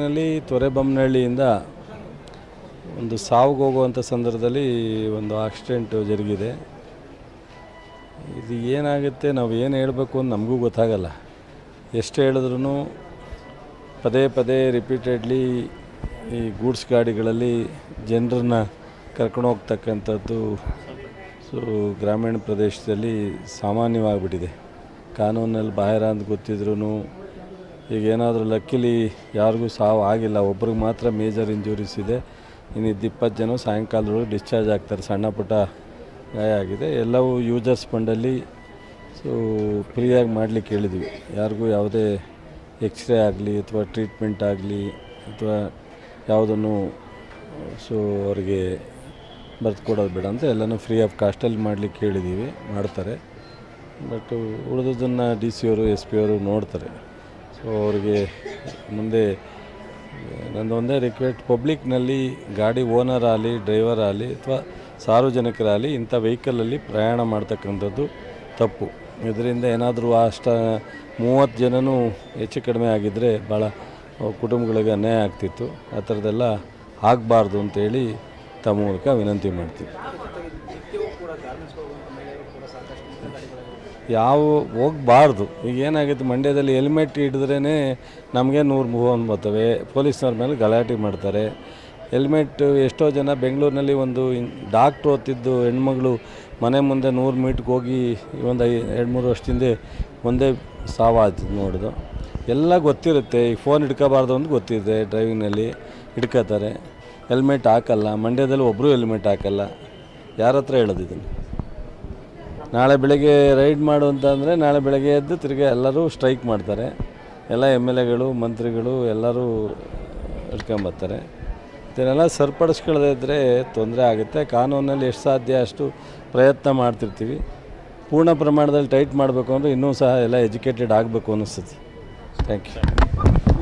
ನಲ್ಲಿ ತೊರೆಬೊಮ್ಮನಹಳ್ಳಿಯಿಂದ ಒಂದು ಸಾವಿಗೆ ಹೋಗುವಂಥ ಸಂದರ್ಭದಲ್ಲಿ ಒಂದು ಆಕ್ಸಿಡೆಂಟು ಜರುಗಿದೆ. ಇದು ಏನಾಗುತ್ತೆ, ನಾವು ಏನು ಹೇಳಬೇಕು ಅಂತ ನಮಗೂ ಗೊತ್ತಾಗಲ್ಲ. ಎಷ್ಟು ಹೇಳಿದ್ರೂ ಪದೇ ಪದೇ ರಿಪೀಟೆಡ್ಲಿ ಈ ಗೂಡ್ಸ್ ಗಾಡಿಗಳಲ್ಲಿ ಜನರನ್ನ ಕರ್ಕೊಂಡು ಹೋಗ್ತಕ್ಕಂಥದ್ದು ಸೊ ಗ್ರಾಮೀಣ ಪ್ರದೇಶದಲ್ಲಿ ಸಾಮಾನ್ಯವಾಗಿಬಿಟ್ಟಿದೆ. ಕಾನೂನಲ್ಲಿ ಬಾಹಿರ ಅಂತ ಗೊತ್ತಿದ್ರೂ ಈಗ ಏನಾದರೂ ಲಕ್ಕಿಲಿ ಯಾರಿಗೂ ಸಾವು ಆಗಿಲ್ಲ. ಒಬ್ರಿಗೆ ಮಾತ್ರ ಮೇಜರ್ ಇಂಜುರೀಸ್ ಇದೆ. ಇನ್ನು ಇಪ್ಪತ್ತು ಜನ ಸಾಯಂಕಾಲದೊಳಗೆ ಡಿಸ್ಚಾರ್ಜ್ ಆಗ್ತಾರೆ. ಸಣ್ಣ ಪುಟ್ಟ ಗಾಯ ಆಗಿದೆ. ಎಲ್ಲವೂ ಯೂಸರ್ಸ್ ಫಂಡಲ್ಲಿ ಸೊ ಫ್ರೀಯಾಗಿ ಮಾಡಲಿಕ್ಕೆ ಹೇಳಿದ್ವಿ. ಯಾರಿಗೂ ಯಾವುದೇ ಎಕ್ಸ್ರೇ ಆಗಲಿ ಅಥವಾ ಟ್ರೀಟ್ಮೆಂಟ್ ಆಗಲಿ ಅಥವಾ ಯಾವುದನ್ನು ಸೊ ಅವರಿಗೆ ಬರೆದು ಕೊಡೋದು ಬೇಡ ಅಂತ ಎಲ್ಲನೂ ಫ್ರೀ ಆಫ್ ಕಾಸ್ಟಲ್ಲಿ ಮಾಡಲಿಕ್ಕೆ ಹೇಳಿದ್ದೀವಿ ಮಾಡ್ತಾರೆ. ಬಟ್ ಉಳಿದದನ್ನು ಡಿ ಸಿ ಅವರು ಎಸ್ ಪಿ ಅವರು ನೋಡ್ತಾರೆ. ಅವ್ರಿಗೆ ಮುಂದೆ, ನಂದೊಂದೇ ರಿಕ್ವೆಸ್ಟ್ ಪಬ್ಲಿಕ್ನಲ್ಲಿ ಗಾಡಿ ಓನರ್ ಆಗಲಿ ಡ್ರೈವರ್ ಆಗಲಿ ಅಥವಾ ಸಾರ್ವಜನಿಕರಾಗಲಿ ಇಂಥ ವೆಹಿಕಲಲ್ಲಿ ಪ್ರಯಾಣ ಮಾಡ್ತಕ್ಕಂಥದ್ದು ತಪ್ಪು. ಇದರಿಂದ ಏನಾದರೂ ಅಷ್ಟ ಮೂವತ್ತು ಜನನೂ ಹೆಚ್ಚು ಕಡಿಮೆ ಆಗಿದ್ದರೆ ಭಾಳ ಕುಟುಂಬಗಳಿಗೆ ಅನ್ಯಾಯ ಆಗ್ತಿತ್ತು. ಆ ಥರದ್ದೆಲ್ಲ ಆಗಬಾರ್ದು ಅಂತೇಳಿ ತಮ್ಮ ಮೂಲಕ ವಿನಂತಿ ಮಾಡ್ತೀವಿ. ಯಾವ ಹೋಗಬಾರ್ದು. ಈಗ ಏನಾಗುತ್ತೆ ಮಂಡ್ಯದಲ್ಲಿ ಹೆಲ್ಮೆಟ್ ಹಿಡಿದ್ರೇ ನಮಗೆ ನೂರು ಮೂವತ್ತು ಬರ್ತವೆ. ಪೊಲೀಸ್ನವ್ರ ಮೇಲೆ ಗಲಾಟೆ ಮಾಡ್ತಾರೆ. ಹೆಲ್ಮೆಟ್ ಎಷ್ಟೋ ಜನ ಬೆಂಗಳೂರಿನಲ್ಲಿ ಒಂದು ಡಾಕ್ಟ್ರು ಓದ್ತಿದ್ದು ಹೆಣ್ಮಗಳು ಮನೆ ಮುಂದೆ ನೂರು ಮೀಟ್ಗೆ ಹೋಗಿ ಒಂದು ಐ, ಎರಡು ಮೂರು ವರ್ಷದಿಂದ ಒಂದೇ ಸಾವಾಯ್ತು ನೋಡೋದು ಎಲ್ಲ ಗೊತ್ತಿರುತ್ತೆ, ಈ ಫೋನ್ ಹಿಡ್ಕೋಬಾರ್ದು ಅಂತ ಗೊತ್ತಿದೆ ಡ್ರೈವಿಂಗ್ನಲ್ಲಿ, ಹಿಡ್ಕೋತಾರೆ. ಹೆಲ್ಮೆಟ್ ಹಾಕಲ್ಲ, ಮಂಡ್ಯದಲ್ಲಿ ಒಬ್ಬರು ಹೆಲ್ಮೆಟ್ ಹಾಕಲ್ಲ. ಯಾರ ಹತ್ರ ಹೇಳೋದು ಇದನ್ನು? ನಾಳೆ ಬೆಳಗ್ಗೆ ರೈಡ್ ಮಾಡು ಅಂತಂದರೆ ನಾಳೆ ಬೆಳಗ್ಗೆ ಎದ್ದು ತಿರ್ಗಿ ಎಲ್ಲರೂ ಸ್ಟ್ರೈಕ್ ಮಾಡ್ತಾರೆ. ಎಲ್ಲ ಎಂ ಎಲ್ ಎಗಳು, ಮಂತ್ರಿಗಳು ಎಲ್ಲರೂ ಇಟ್ಕೊಂಬರ್ತಾರೆ ಇದನ್ನೆಲ್ಲ ಸರಿಪಡಿಸ್ಕೊಳ್ಳದೇ ಇದ್ದರೆ ತೊಂದರೆ ಆಗುತ್ತೆ. ಕಾನೂನಲ್ಲಿ ಎಷ್ಟು ಸಾಧ್ಯ ಅಷ್ಟು ಪ್ರಯತ್ನ ಮಾಡ್ತಿರ್ತೀವಿ. ಪೂರ್ಣ ಪ್ರಮಾಣದಲ್ಲಿ ಟೈಟ್ ಮಾಡಬೇಕು ಅಂದರೆ ಇನ್ನೂ ಸಹ ಎಲ್ಲ ಎಜುಕೇಟೆಡ್ ಆಗಬೇಕು ಅನ್ನಿಸ್ತದೆ. Thank you.